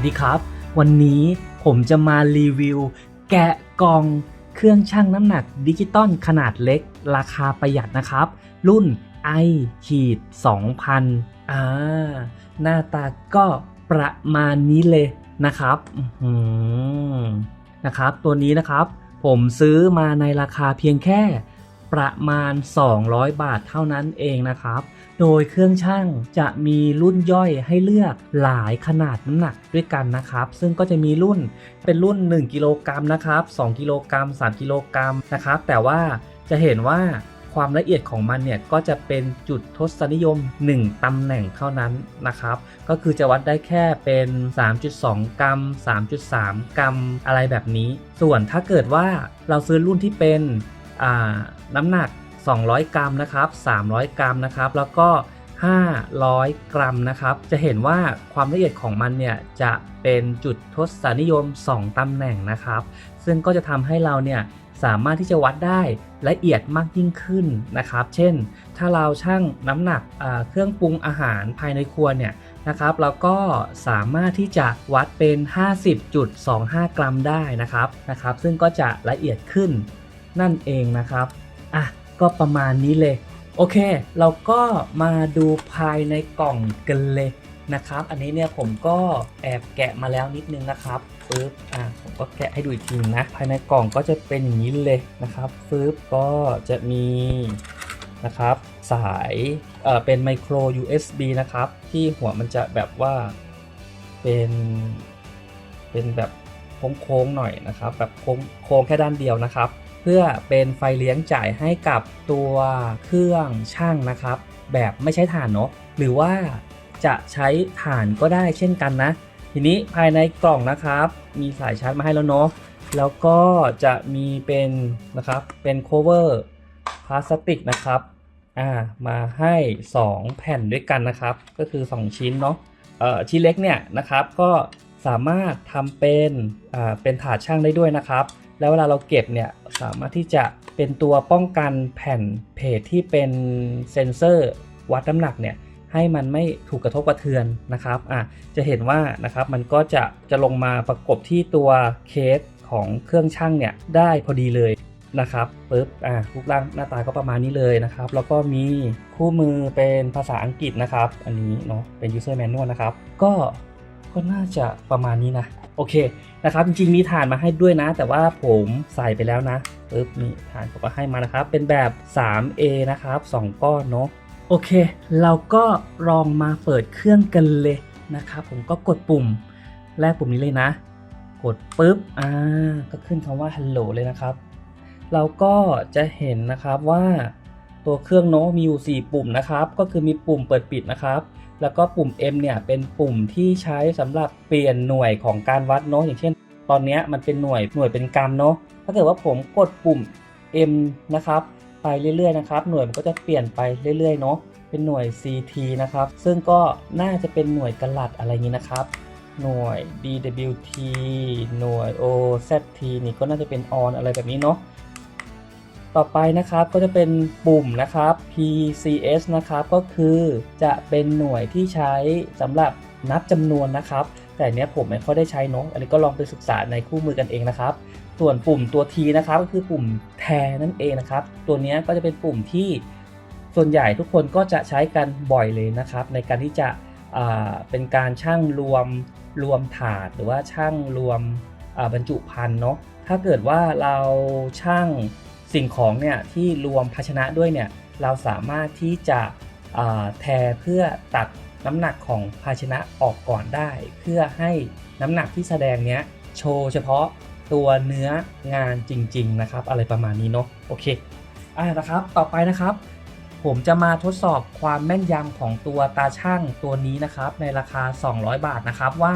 วัสดีครับ วันนี้ผมจะมารีวิว แกะกล่องเครื่องชั่งน้ำหนักดิจิตอลขนาดเล็ก ราคาประหยัดนะครับ รุ่น i ขีด2000อ่าหน้าตาก็ประมาณนี้เลยนะครับอื้อหือนะครับ ตัวนี้นะครับ ผมซื้อมาในราคาเพียงแค่ ประมาณ 200 บาทเท่านั้นเองนะครับ โดยเครื่องช่างจะมีรุ่นย่อยให้เลือกหลายขนาดน้ำหนักด้วยกันนะครับ ซึ่งก็จะมีรุ่นเป็นรุ่น 1 กิโลกรัมนะครับ 2 กิโลกรัม 3 กิโลกรัมนะครับ แต่ว่าจะเห็นว่าความละเอียดของมันเนี่ยก็จะเป็นจุดทศนิยม 1 ตำแหน่งเท่านั้นนะครับ ก็คือจะวัดได้แค่เป็น 3.2 กรัม 3.3 กรัมอะไรแบบนี้ ส่วนถ้าเกิดว่าเราซื้อรุ่นที่เป็น น้ำหนัก 200 กรัมนะครับ 300 กรัมนะครับ แล้วก็ 500 กรัมนะครับ จะเห็นว่าความละเอียดของมันเนี่ยจะเป็นจุดทศนิยม 2 ตำแหน่งนะครับ ซึ่งก็จะทำให้เราเนี่ยสามารถที่จะวัดได้ละเอียดมากยิ่งขึ้นนะครับ เช่น ถ้าเราชั่งน้ำหนักเครื่องปรุงอาหารภายในครัวเนี่ยนะครับ เราก็สามารถที่จะวัดเป็น 50.25 กรัมได้นะครับนะครับ ซึ่งก็จะละเอียดขึ้น นั่นเองนะครับอะก็ประมาณนี้เลย โอเค เราก็มาดูภายในกล่องกันเลยนะครับ อันนี้เนี่ยผมก็แอบแกะมาแล้วนิดนึงนะครับปึ๊บอะผมก็แกะให้ดูอีกทีนะ ภายในกล่องก็จะเป็นอย่างนี้เลยนะครับปึ๊บก็จะมีนะครับสายเอ่อเป็นไมโคร USB นะครับ ที่หัวมันจะแบบว่าเป็นเป็นแบบโค้งๆหน่อยนะครับ แบบโค้งโค้งแค่ด้านเดียวนะครับ พื่อเป็นไฟเลี้ยงจ่ายให้กับตัวเครื่องช่างนะครับ แบบไม่ใช้ถ่านเนาะหรือว่าจะใช้ถ่านก็ได้เช่นกันนะ ทีนี้ภายในกล่องนะครับ มีสายชาร์จมาให้แล้วเนาะแล้วก็จะมีเป็นนะครับเป็น cover พลาสติกนะครับอ่ามาให้ 2 แผ่นด้วยกันนะครับ ก็คือ 2 ชิ้นเนาะเอ่อชิ้นเล็กเนี่ยนะครับก็สามารถทำเป็นอ่าเป็นถาดช่างได้ด้วยนะครับ แล้วเวลาเราเก็บเนี่ยสามารถที่จะเป็นตัวป้องกันแผ่นเพจที่เป็นเซ็นเซอร์วัดน้ำหนักเนี่ยให้มันไม่ถูกกระทบกระเทือนนะครับอะจะเห็นว่านะครับมันก็จะจะลงมาประกบที่ตัวเคสของเครื่องช่างเนี่ยได้พอดีเลยนะครับปึ๊บอะรูปร่างหน้าตาก็ประมาณนี้เลยนะครับ แล้วก็มีคู่มือเป็นภาษาอังกฤษนะครับ อันนี้เนาะเป็น user manual นะครับ ก็ก็น่าจะประมาณนี้นะ โอเคนะครับจริงๆมีฐานมาให้ด้วยนะ แต่ว่าผมใส่ไปแล้วนะปึ๊บนี่ฐานผมก็ให้มานะครับ เป็นแบบ 3A นะครับ 2 ก้อนเนาะโอเค เราก็ลองมาเปิดเครื่องกันเลยนะครับ ผมก็กดปุ่มแรกปุ่มนี้เลยนะ กดปุ๊บอ่าก็ขึ้นคำว่า hello เลยนะครับ เราก็จะเห็นนะครับว่า ตัวเครื่องโน้ตมีอยู่ 4 ปุ่มนะครับ ก็คือมีปุ่มเปิดปิดนะครับ แล้วก็ปุ่ม M เนี่ยเป็นปุ่มที่ใช้สำหรับเปลี่ยนหน่วยของการวัดเนาะอย่างเช่น ตอนนี้มันเป็นหน่วยหน่วยเป็นกรัมเนาะถ้าเกิดว่าผมกดปุ่ม M นะครับไปเรื่อยๆนะครับ หน่วยมันก็จะเปลี่ยนไปเรื่อยๆเนาะเป็นหน่วย CT นะครับ ซึ่งก็น่าจะเป็นหน่วยกลัดอะไรนี้นะครับ หน่วย DWT หน่วย OZT นี่ก็น่าจะเป็น on อะไรแบบนี้เนาะ ต่อไปนะครับก็จะเป็นปุ่มนะครับ PCS นะครับก็คือจะเป็นหน่วยที่ใช้สำหรับนับจำนวนนะครับ แต่เนี้ยผมไม่ค่อยได้ใช้เนาะอันนี้ก็ลองไปศึกษาในคู่มือกันเองนะครับ ส่วนปุ่มตัว T นะครับก็คือปุ่มแทนนั่นเองนะครับ ตัวนี้ก็จะเป็นปุ่มที่ส่วนใหญ่ทุกคนก็จะใช้กันบ่อยเลยนะครับ ในการที่จะเป็นการช่างรวมรวมถาดหรือว่าช่างรวมบรรจุภัณฑ์เนาะถ้าเกิดว่าเราช่าง สิ่งของเนี่ยที่รวมภาชนะด้วยเนี่ยเราสามารถที่จะแทเพื่อตัดน้ำหนักของภาชนะออกก่อนได้ เพื่อให้น้ำหนักที่แสดงเนี้ยโชว์เฉพาะตัวเนื้องานจริง ๆ นะครับ อะไรประมาณนี้เนาะโอเคอ่านะครับต่อไปนะครับ ผมจะมาทดสอบความแม่นยำของตัวตาช่างตัวนี้นะครับ ในราคา 200 บาทนะครับว่า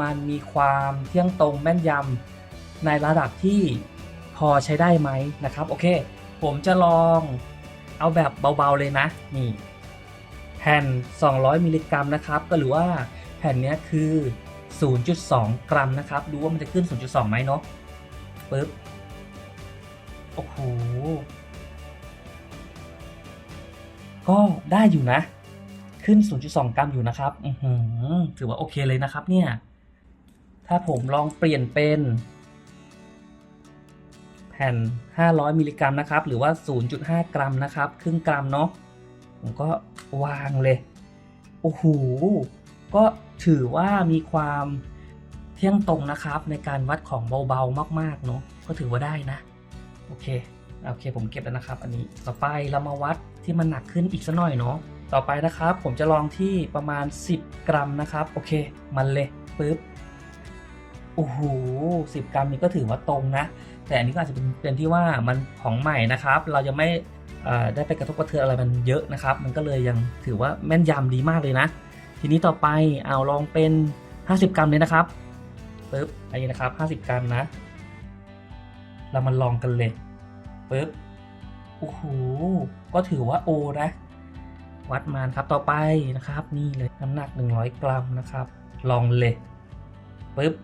มันมีความเที่ยงตรงแม่นยำในระดับที่ พอใช้ได้ไหมนะครับ โอเค ผมจะลองเอาแบบเบาๆเลยนะ นี่ แผ่น 200 มิลลิกรัมนะครับ ก็หรือว่าแผ่นนี้คือ 0.2 กรัมนะครับ ดูว่ามันจะขึ้น 0.2ไหมเนาะปึ๊บ โอ้โห ก็ได้อยู่นะ ขึ้น 0.2 กรัมอยู่นะครับ อือหือถือว่าโอเคเลยนะครับเนี่ย ถ้าผมลองเปลี่ยนเป็น แผ่น 500 มิลลิกรัมนะครับ หรือว่า 0.5 กรัมนะครับ ครึ่งกรัมเนาะ ผมก็วางเลย โอ้โห ก็ถือว่ามีความเที่ยงตรงนะครับ ในการวัดของเบาๆ มาก ๆ เนาะ ก็ถือว่าได้นะ โอเค โอเค ผมเก็บแล้วนะครับ อันนี้ ต่อไปเรามาวัดที่มันหนักขึ้นอีกสักหน่อยเนาะ ต่อไปนะครับ ผมจะลองที่ประมาณ 10 กรัมนะครับ โอเค มันเลยปึ๊บ โอ้โหสิกรัมนี่ก็ถือว่าตรงนะ แต่อันนี้ก็อาจจะเป็นเป็นที่ว่ามันของใหม่นะครับ เรายังไม่ได้ไปกระทบกระเทือนอะไรมันเยอะนะครับ มันก็เลยยังถือว่าแม่นยำดีมากเลยนะ ทีนี้ต่อไปเอาลองเป็น 50 กรัมเลยนะครับปึ๊บอันนี้นะครับ 50 กรัมนะ เรามาลองกันเลยปึ๊บโอ้โหก็ถือว่าโอนะวัดมาครับต่อไปนะครับ นี่เลยน้ำหนัก 100 กรัมนะครับ ลองเลยปึ๊บ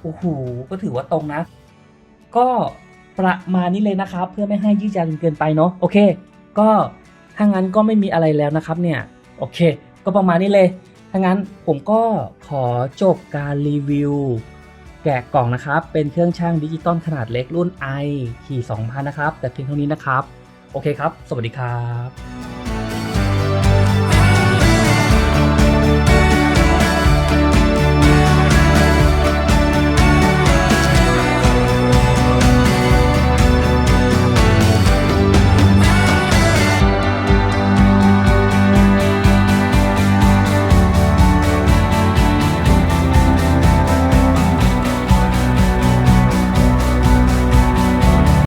โอ้โหก็ถือว่าตรงนะ ก็ประมาณนี้เลยนะครับ เพื่อไม่ให้ยืดยาวจนเกินไปเนาะโอเค ก็ถ้างั้นก็ไม่มีอะไรแล้วนะครับเนี่ยโอเค ก็ประมาณนี้เลยถ้างั้นผมก็ขอจบการรีวิว แกะกล่องนะครับ เป็นเครื่องช่างดิจิตอลขนาดเล็กรุ่น i ขี2000 นะครับ แต่เพียงเท่านี้นะครับ โอเคครับ สวัสดีครับ